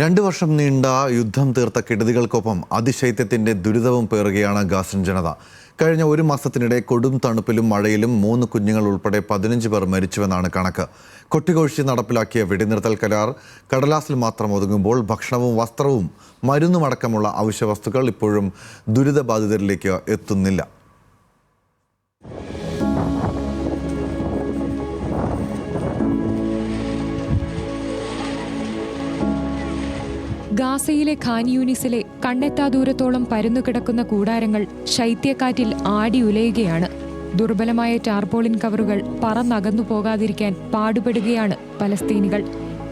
രണ്ടു വർഷം നീണ്ട യുദ്ധം തീർത്ത കെടുതികൾക്കൊപ്പം അതിശൈത്യത്തിന്റെ ദുരിതവും പേറുകയാണ് ഗാസൻ ജനത. കഴിഞ്ഞ ഒരു മാസത്തിനിടെ കൊടും തണുപ്പിലും മഴയിലും മൂന്ന് കുഞ്ഞുങ്ങൾ ഉൾപ്പെടെ പതിനഞ്ച് പേർ മരിച്ചുവെന്നാണ് കണക്ക്. കൊട്ടിഘോഷി നടപ്പിലാക്കിയ വെടിനിർത്തൽ കരാർ കടലാസിൽ മാത്രം ഒതുങ്ങുമ്പോൾ ഭക്ഷണവും വസ്ത്രവും മരുന്നുമടക്കമുള്ള അവശ്യ വസ്തുക്കൾ ഇപ്പോഴും ദുരിതബാധിതരിലേക്ക് എത്തുന്നില്ല. ഗാസയിലെ ഖാൻ യൂനിസിലെ കണ്ണെത്താ ദൂരത്തോളം പരന്നു കിടക്കുന്ന കൂടാരങ്ങൾ ശൈത്യക്കാറ്റിൽ ആടിയുലയുകയാണ് ദുർബലമായ ടാർപോളിൻ കവറുകൾ പറന്നകന്നു പോകാതിരിക്കാൻ പാടുപെടുകയാണ് പലസ്തീനികൾ.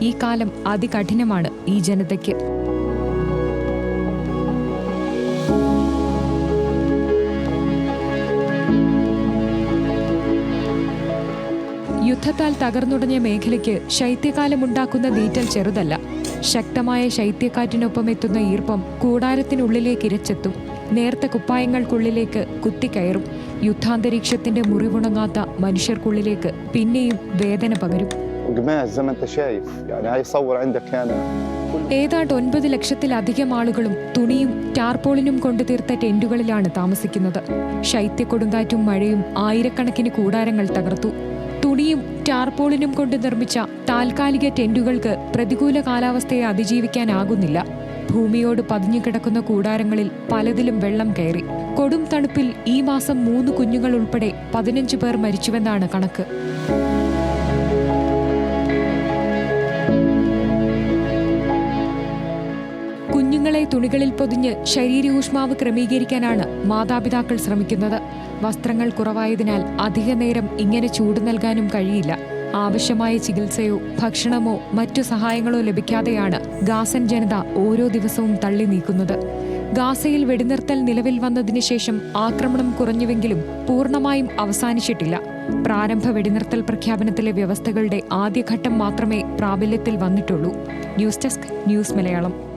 ഈ കാലം അതികഠിനമാണ് ഈ ജനതയ്ക്ക്. യുദ്ധത്താൽ തകർന്നുടഞ്ഞ മേഖലയ്ക്ക് ശൈത്യകാലമുണ്ടാക്കുന്ന നീറ്റൽ ചെറുതല്ല. ശക്തമായ ശൈത്യക്കാറ്റിനൊപ്പം എത്തുന്ന ഈർപ്പം കൂടാരത്തിനുള്ളിലേക്ക് ഇരച്ചെത്തും. നേർത്ത കുപ്പായങ്ങൾക്കുള്ളിലേക്ക് കുത്തിക്കയറും. യുദ്ധാന്തരീക്ഷത്തിന്റെ മുറിവുണങ്ങാത്ത മനുഷ്യർക്കുള്ളിലേക്ക് പിന്നെയും വേദന പകരും. ഏതാണ്ട് ഒൻപത് ലക്ഷത്തിലധികം ആളുകളും തുണിയും ടാർപോളിനും കൊണ്ടു തീർത്ത ടെന്റുകളിലാണ് താമസിക്കുന്നത്. ശൈത്യക്കൊടുങ്കാറ്റും മഴയും ആയിരക്കണക്കിന് കൂടാരങ്ങൾ തകർത്തു. തുണിയും ടാർപോളിനും കൊണ്ട് നിർമ്മിച്ച താൽക്കാലിക ടെന്റുകൾക്ക് പ്രതികൂല കാലാവസ്ഥയെ അതിജീവിക്കാനാകുന്നില്ല. ഭൂമിയോട് പതിഞ്ഞു കിടക്കുന്ന കൂടാരങ്ങളിൽ പലതിലും വെള്ളം കയറി. കൊടും തണുപ്പിൽ ഈ മാസം മൂന്ന് കുഞ്ഞുങ്ങൾ ഉൾപ്പെടെ പതിനഞ്ച് പേർ മരിച്ചുവെന്നാണ് കണക്ക്. കുഞ്ഞുങ്ങളെ തുണികളിൽ പൊതിഞ്ഞ് ശരീര ഊഷ്മാവ് ക്രമീകരിക്കാനാണ് മാതാപിതാക്കൾ ശ്രമിക്കുന്നത്. വസ്ത്രങ്ങൾ കുറവായതിനാൽ അധിക നേരം ഇങ്ങനെ ചൂട് നൽകാനും കഴിയില്ല. ആവശ്യമായ ചികിത്സയോ ഭക്ഷണമോ മറ്റു സഹായങ്ങളോ ലഭിക്കാതെയാണ് ഗാസൻ ജനത ഓരോ ദിവസവും തള്ളി നീക്കുന്നത്. ഗാസയിൽ വെടിനിർത്തൽ നിലവിൽ വന്നതിന് ശേഷം ആക്രമണം കുറഞ്ഞുവെങ്കിലും പൂർണമായും അവസാനിച്ചിട്ടില്ല. പ്രാരംഭ വെടിനിർത്തൽ പ്രഖ്യാപനത്തിലെ വ്യവസ്ഥകളുടെ ആദ്യഘട്ടം മാത്രമേ പ്രാബല്യത്തിൽ വന്നിട്ടുള്ളൂ. News desk news Malayalam.